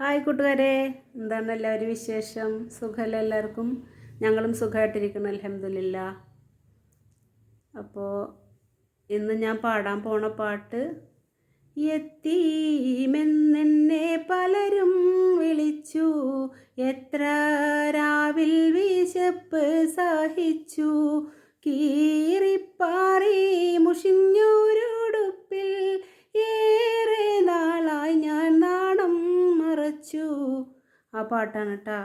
Hi കൂട്ടുകാരെ. എന്താണ് എല്ലാവരും വിശേഷം? സുഖമല്ല എല്ലാവർക്കും? ഞങ്ങളും സുഖമായിട്ടിരിക്കണം അലഹമില്ല അപ്പോൾ ഇന്ന് ഞാൻ പാടാൻ പോണ പാട്ട് എത്തീമെന്നെ പലരും വിളിച്ചു എത്ര രാവിൽ വിശപ്പ് സഹിച്ചു കീറിപ്പാറി മുഷിഞ്ഞൊരുടുപ്പിൽ പാട്ടാണ് കേട്ടോ.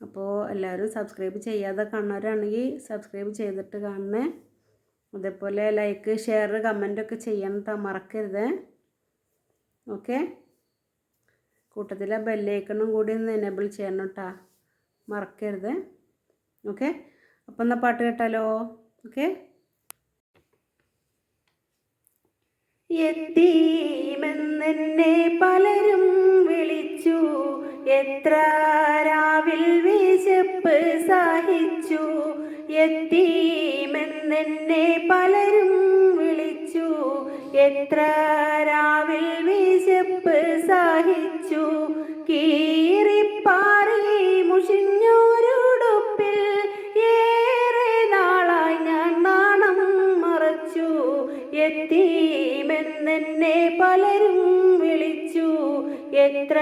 അപ്പോൾ എല്ലാവരും സബ്സ്ക്രൈബ് ചെയ്യാതെ കാണുന്നവരാണെങ്കിൽ സബ്സ്ക്രൈബ് ചെയ്തിട്ട് കാണണേ. അതേപോലെ ലൈക്ക് ഷെയർ കമന്റൊക്കെ ചെയ്യണം കേട്ടോ മറക്കരുത്. ഓക്കെ കൂട്ടത്തിലെ ബെല്ലൈക്കണും കൂടി ഒന്ന് എനേബിൾ ചെയ്യണം കേട്ടോ മറക്കരുത്. ഓക്കെ അപ്പം എന്നാൽ പാട്ട് കേട്ടാലോ? ഓക്കെ എത്തീമെന്നെ പലരും എത്ര രാവിൽ വിശപ്പ് സഹിച്ചു? എത്തീമെന്നെ പലരും വിളിച്ചു. എത്ര രാവിൽ വിശപ്പ് സഹിച്ചു? കീറിപ്പാറി മുഷിഞ്ഞോരുടുപ്പിൽ ഏറെ നാളായി ഞാൻ നാണം മറച്ചു. എത്തീമെന്നെ പലരും വിളിച്ചു. എത്ര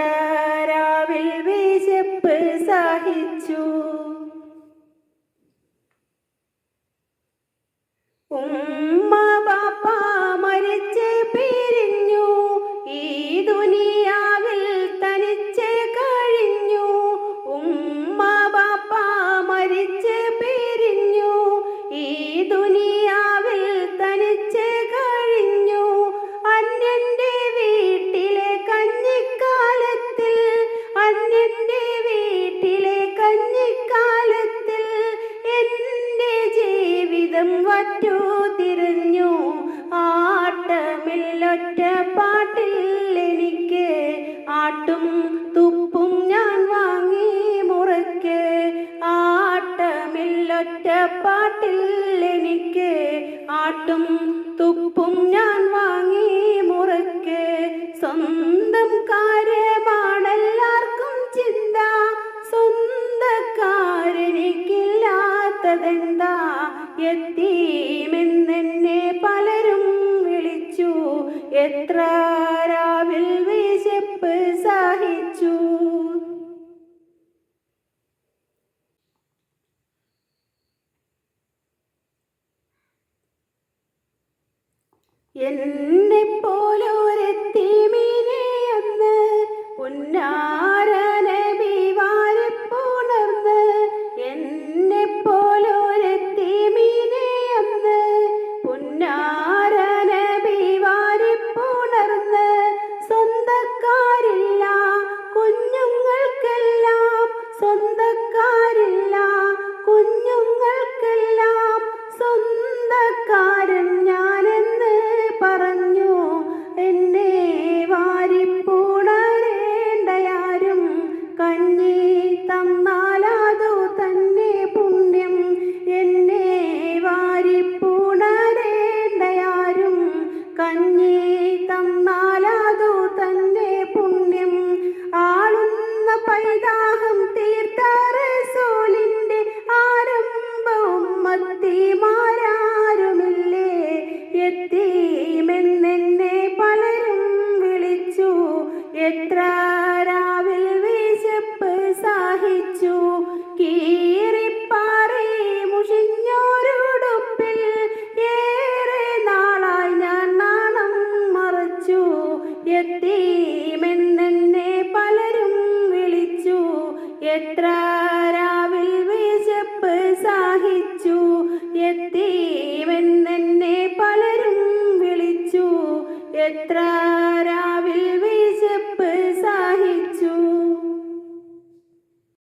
വറ്റു തിരിഞ്ഞു. ആട്ടമില്ലൊറ്റ പാട്ടിൽ എനിക്ക് ആട്ടും തുപ്പും ഞാൻ വാങ്ങി മുറയ്ക്ക് ആട്ടമില്ലൊറ്റ പാട്ടിൽ എനിക്ക് ആട്ടും തുപ്പും ഞാൻ വാങ്ങി മുറയ്ക്ക് സ്വന്തം കാര്യമാണെല്ലാവർക്കും ചിന്ത. സ്വന്തക്കാരെനിക്കില്ലാത്തതെന്താ? എത്തീമെന്നെ രാവിൽ വിശപ്പ് സഹിച്ചു. എന്നെ എത്ര രാവിൽ വിശപ്പ് സഹിച്ചു? കീറിപ്പാറി മുഷിഞ്ഞോരുടുപ്പിൽ ഏറെ നാളായി ഞാൻ നാണം മറച്ചു. എത്തീമെന്നെ പലരും വിളിച്ചു. എത്ര